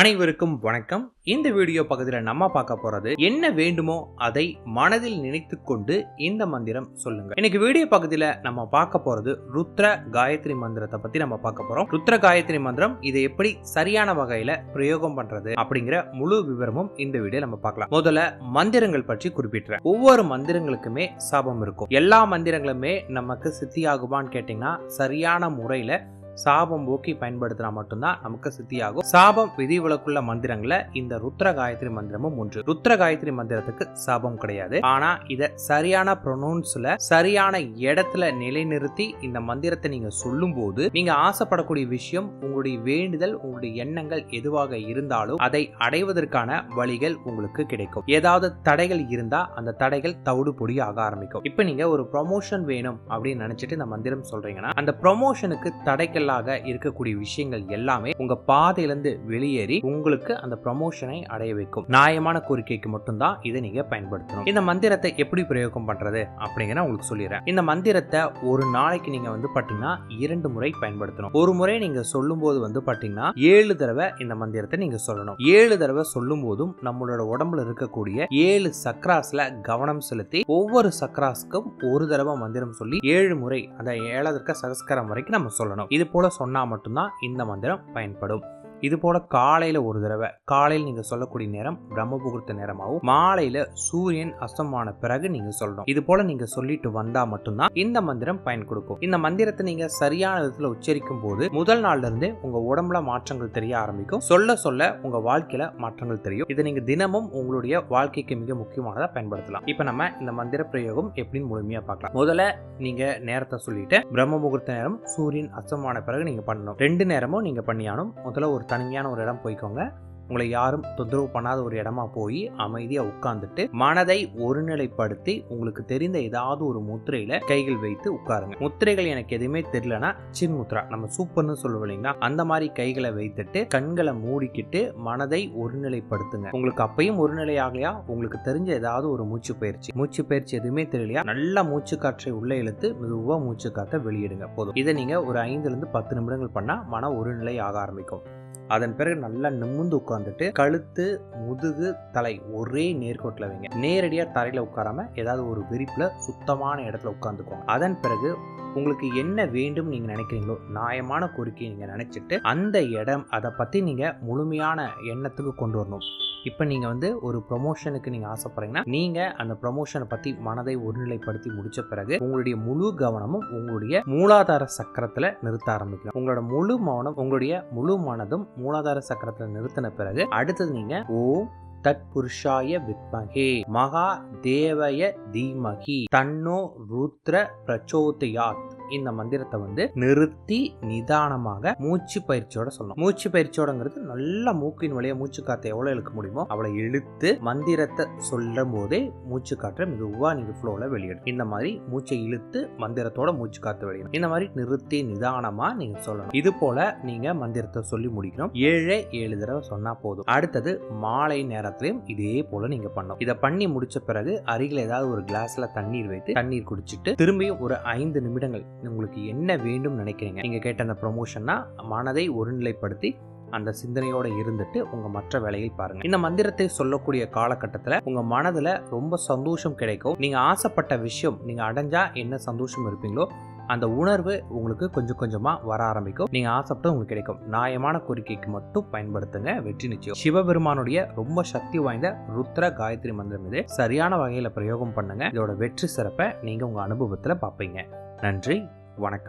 அனைவருக்கும் வணக்கம். இந்த வீடியோ பகுதியில் நம்ம பார்க்க போறது என்ன வேண்டுமோ அதை மனதில் நினைத்து கொண்டு இந்த மந்திரம் சொல்லுங்க. இன்னைக்கு வீடியோ பகுதியில் நம்ம பார்க்க போறது ருத்ர காயத்ரி மந்திரத்தை பத்தி நம்ம பார்க்க போறோம். ருத்ர காயத்ரி மந்திரம் இதை எப்படி சரியான வகையில பிரயோகம் பண்றது அப்படிங்கிற முழு விவரமும் இந்த வீடியோ நம்ம பார்க்கலாம். முதல்ல மந்திரங்கள் பற்றி குறிப்பிட்டுறேன் ஒவ்வொரு மந்திரங்களுக்குமே சாபம் இருக்கும். எல்லா மந்திரங்களுமே நமக்கு சித்தியாகுமான்னு கேட்டீங்கன்னா சரியான முறையில சாபம் போக்கி பயன்படுத்தினா மட்டும்தான் நமக்கு சித்தியாகும். சாபம் விதிவிலக்குள்ள மந்திரங்களை இந்த ருத்ர காயத்ரி மந்திரமும் ஒன்று. ருத்ர காயத்ரி மந்திரத்துக்கு சாபம் கிடையாது. ஆனா இத சரியான ப்ரொனவுன்ஸ்ல சரியான இடத்துல நிலைநிறுத்தி இந்த மந்திரத்தை நீங்க சொல்லும் போது நீங்க ஆசைப்படக்கூடிய விஷயம் உங்களுடைய வேண்டுதல் உங்களுடைய எண்ணங்கள் எதுவாக இருந்தாலும் அதை அடைவதற்கான வழிகள் உங்களுக்கு கிடைக்கும். ஏதாவது தடைகள் இருந்தா அந்த தடைகள் தவிடு பொடி ஆக ஆரம்பிக்கும். இப்ப நீங்க ஒரு ப்ரொமோஷன் வேணும் அப்படின்னு நினைச்சிட்டு இந்த மந்திரம் சொல்றீங்கன்னா அந்த ப்ரொமோஷனுக்கு தடைகள் தடைகளாக இருக்கக்கூடிய விஷயங்கள் எல்லாமே உங்க பாதையிலிருந்து வெளியேறி உங்களுக்கு அந்த ப்ரமோஷனை அடைய வைக்கும். நியாயமான கோரிக்கைக்கு மட்டும்தான் இதை நீங்க பயன்படுத்தணும். இந்த மந்திரத்தை எப்படி பிரயோகம் பண்றது அப்படிங்கிற உங்களுக்கு சொல்லிடுறேன். இந்த மந்திரத்தை ஒரு நாளைக்கு நீங்க வந்து பாத்தீங்கன்னா இரண்டு முறை பயன்படுத்தணும். ஒரு முறை நீங்க சொல்லும் போது வந்து பாத்தீங்கன்னா ஏழு தடவை இந்த மந்திரத்தை நீங்க சொல்லணும். ஏழு தடவை சொல்லும் போதும் நம்மளோட உடம்புல இருக்கக்கூடிய ஏழு சக்ராஸ்ல கவனம் செலுத்தி ஒவ்வொரு சக்ராஸ்க்கும் ஒரு தடவை மந்திரம் சொல்லி ஏழு முறை அந்த ஏழாவது சகஸ்காரம் வரைக்கும் நம்ம சொல்லணும். இது போல சொன்னால் மட்டும்தான் இந்த மந்திரம் பயன்படும். இது போல காலையில ஒரு தடவை காலையில் நீங்க சொல்லக்கூடிய நேரம் பிரம்ம முகூர்த்த நேரமாகவும் மாலையில சூரியன் அஸ்தமான பிறகு நீங்க சொல்லணும். இது போல நீங்க சொல்லிட்டு வந்தா மட்டும்தான் இந்த மந்திரம் பயன் கொடுக்கும். இந்த மந்திரத்தை நீங்க சரியான விதத்துல உச்சரிக்கும் போது முதல் நாள்ல இருந்தே உங்க உடம்புல மாற்றங்கள் தெரிய ஆரம்பிக்கும். சொல்ல சொல்ல உங்க வாழ்க்கையில மாற்றங்கள் தெரியும். இதை நீங்க தினமும் உங்களுடைய வாழ்க்கைக்கு மிக முக்கியமானதா பயன்படுத்தலாம். இப்ப நம்ம இந்த மந்திர பிரயோகம் எப்படின்னு முழுமையா பார்க்கலாம். முதல்ல நீங்க நேரத்தை சொல்லிட்டு பிரம்ம முகூர்த்த நேரம் சூரியன் அஸ்தமான பிறகு நீங்க பண்ணணும். ரெண்டு நேரமும் நீங்க பண்ணியானும் முதல்ல ஒரு தனிமையான ஒரு இடம் போய்க்கோங்க. உங்களை யாரும் தொந்தரவு பண்ணாத ஒரு இடமா போய் அமைதியாக உட்கார்ந்துட்டு மனதை ஒருநிலைப்படுத்தி உங்களுக்கு தெரிந்த ஏதாவது ஒரு முத்திரையில கைகள் வைத்து உட்காருங்க. முத்திரைகள் எனக்கு எதுவுமே தெரியலனா சின் முத்ரா நம்ம சூப்பர்னு சொல்லுவோம் இல்லைங்களா? அந்த மாதிரி கைகளை வைத்துட்டு கண்களை மூடிக்கிட்டு மனதை ஒருநிலைப்படுத்துங்க. உங்களுக்கு அப்பையும் ஒருநிலை ஆகலையா? உங்களுக்கு தெரிஞ்ச ஏதாவது ஒரு மூச்சு பயிற்சி. மூச்சு பயிற்சி எதுவுமே தெரியலையா? நல்ல மூச்சு காற்றை உள்ள இழுத்து மெதுவாக மூச்சு காற்றை வெளியிடுங்க. போதும். இதை நீங்க ஒரு ஐந்துல இருந்து பத்து நிமிடங்கள் பண்ணா மன ஒருநிலை ஆக ஆரம்பிக்கும். அதன் பிறகு நல்லா நிமிந்து உட்காந்துட்டு கழுத்து முதுகு தலை ஒரே நேர்கோட்டில் வைங்க. நேரடியாக தரையில் உட்காராம ஏதாவது ஒரு விரிப்பில் சுத்தமான இடத்துல உட்காந்துக்கோங்க அதன் பிறகு உங்களுக்கு என்ன வேண்டும் நீங்கள் நினைக்கிறீங்களோ நியாயமான கோரிக்கையை நீங்கள் நினச்சிட்டு அந்த இடம் அதை பற்றி நீங்கள் முழுமையான எண்ணத்துக்கு கொண்டு வரணும். இப்போ நீங்கள் வந்து ஒரு ப்ரொமோஷனுக்கு நீங்கள் ஆசைப்படுறீங்கன்னா நீங்கள் அந்த ப்ரொமோஷனை பற்றி மனதை ஒருநிலைப்படுத்தி முடிச்ச பிறகு உங்களுடைய முழு கவனமும் உங்களுடைய மூலாதார சக்கரத்தில் நிறுத்த ஆரம்பிக்கலாம் உங்களோட முழு மௌனம் உங்களுடைய முழு மனதும் மூலாதார சக்கரத்தில் நிறுத்தின பிறகு அடுத்தது நீங்கள் ஓம் தத்புருஷாய வித்மகே மகா தேவய தீமகி தன்னோ ருத்ர பிரச்சோதயாத். இந்த மந்திரத்தை வந்து நிறுத்தி நிதானமாக மூச்சு பயிற்சியோட சொல்லணும். மூச்சு பயிற்சியோடங்கிறது நல்ல மூக்கின் வழியாக மூச்சு காற்றை எவ்வளோ இழுக்க முடியுமோ அவளை இழுத்து மந்திரத்தை சொல்லும் போதே மூச்சு காற்றை மெதுவாக நீங்கள் ஃப்ளோவில் வெளியிடும் இந்த மாதிரி மூச்சை இழுத்து மந்திரத்தோட மூச்சு காற்று வெளியிடும் இந்த மாதிரி நிறுத்தி நிதானமாக நீங்கள் சொல்லணும். இது போல நீங்கள் மந்திரத்தை சொல்லி முடிக்கணும். ஏழே ஏழு தடவை சொன்னால் போதும். அடுத்தது மாலை நேரத்திலையும் இதே போல நீங்கள் பண்ணணும். இதை பண்ணி முடிச்ச பிறகு அருகில் ஏதாவது ஒரு கிளாஸில் தண்ணீர் வைத்து தண்ணீர் குடிச்சிட்டு திரும்பியும் ஒரு ஐந்து நிமிடங்கள் உங்களுக்கு என்ன வேண்டும் நினைக்கிறீங்க? நீங்கள் கேட்ட அந்த ப்ரொமோஷன்னா மனதை ஒருநிலைப்படுத்தி அந்த சிந்தனையோடு இருந்துட்டு உங்கள் மற்ற வேலையில் பாருங்கள் இந்த மந்திரத்தை சொல்லக்கூடிய காலகட்டத்தில் உங்கள் மனதில் ரொம்ப சந்தோஷம் கிடைக்கும். நீங்கள் ஆசைப்பட்ட விஷயம் நீங்கள் அடைஞ்சால் என்ன சந்தோஷம் இருப்பீங்களோ அந்த உணர்வு உங்களுக்கு கொஞ்சம் கொஞ்சமாக வர ஆரம்பிக்கும். நீங்கள் ஆசைப்பட்டு உங்களுக்கு கிடைக்கும். நியாயமான கோரிக்கைக்கு மட்டும் பயன்படுத்துங்க. வெற்றி நிச்சயம். சிவபெருமானுடைய ரொம்ப சக்தி வாய்ந்த ருத்ர காயத்ரி மந்திரம் இது. சரியான வகையில் பிரயோகம் பண்ணுங்க. இதோட வெற்றி சிறப்பை நீங்கள் உங்கள் அனுபவத்தில் பார்ப்பீங்க. நன்றி வணக்கம்.